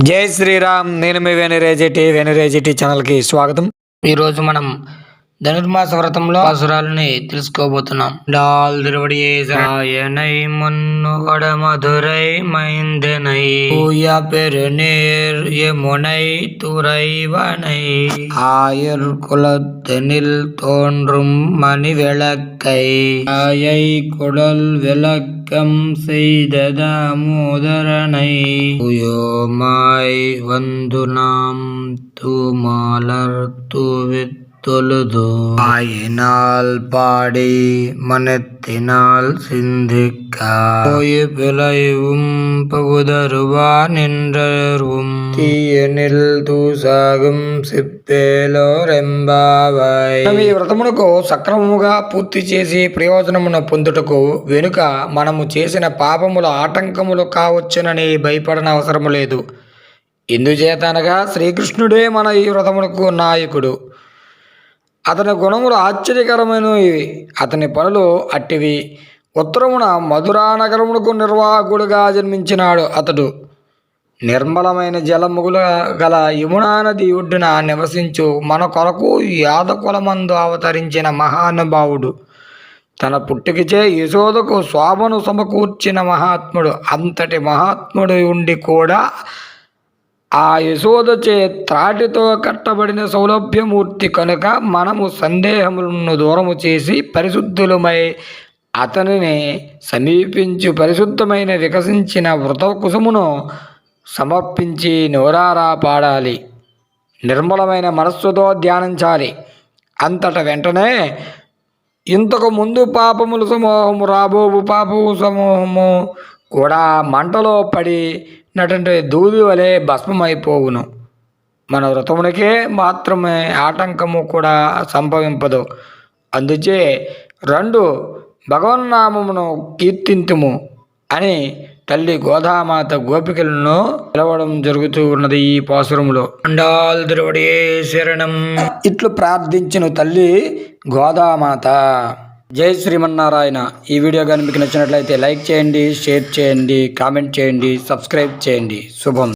జై శ్రీరామ్ నేను మీ వెనురేజిటి వెనురేజిటి ఛానల్కి స్వాగతం. ఈరోజు మనం ధనుర్మాస వ్రతంలో అసురాలని తెలుసుకోబోతున్నాం. డాల్ తిరువడి ఆయనై మున్ను వడ మధురై మైందెనై. ఊయ పెరునీర్ యమునై తురైవనై ఆయర్ కులతెనిల్ తోన్றும் మణి விளக்கை ఆయై కుడల్ விளக்கு வணக்கம் செய்ததாமோதரனை உயோமாய் வந்து நாம் தூமாலர் தூவித் தொழுது ஆயினால் பாடி மனத்தினால் சிந்திக்க போய் பிழைவும் பகுதருவா நின்றரும் தீயனில் தூசாகும் సిప్పేలోరెంబావై మనం ఈ వ్రతమునకు సక్రమముగా పూర్తి చేసి ప్రయోజనమును పొందుటకు వెనుక మనము చేసిన పాపముల ఆటంకములు కావచ్చునని భయపడన అవసరము లేదు ఎందుచేత అనగా శ్రీకృష్ణుడే మన ఈ వ్రతమునకు నాయకుడు అతని గుణములు ఆశ్చర్యకరమైనవి అతని పనులు అట్టివి. ఉత్తరమున మధురా నగరమునకు నిర్వాహకుడుగా జన్మించినాడు అతడు. నిర్మలమైన జలముగుల గల యమునా నది ఒడ్డున నివసించు మన కొరకు యాదకులమందు అవతరించిన మహానుభావుడు. తన పుట్టుకిచే యశోదకు శోభను సమకూర్చిన మహాత్ముడు. అంతటి మహాత్ముడు ఉండి కూడా ఆ యశోదచే త్రాటితో కట్టబడిన సౌలభ్యమూర్తి కనుక మనము సందేహములను దూరము చేసి పరిశుద్ధులమై అతనిని సమీపించు పరిశుద్ధమైన వికసించిన వ్రత కుసుమును సమర్పించి నోరారా పాడాలి. నిర్మలమైన మనస్సుతో ధ్యానించాలి. అంతట వెంటనే ఇంతకు ముందు పాపముల సమూహము రాబోవు పాపము సమూహము కూడా మంటలో పడినటువంటి దూది వలె భస్మమైపోవును. మన వ్రతమునికే మాత్రమే ఆటంకము కూడా సంభవింపదు. అందుచే రెండు భగవన్నామమును కీర్తింతుము అని తల్లి గోదామాత గోపికలను పిలవడం జరుగుతూ ఉన్నది ఈ పాసురములో. అండాల్ తిరువడియే శరణం. ఇట్లు ప్రార్థించిన తల్లి గోదామాత. జై శ్రీమన్నారాయణ. ఈ వీడియో కానీ మీకు నచ్చినట్లయితే లైక్ చేయండి షేర్ చేయండి కామెంట్ చేయండి సబ్స్క్రైబ్ చేయండి. శుభం.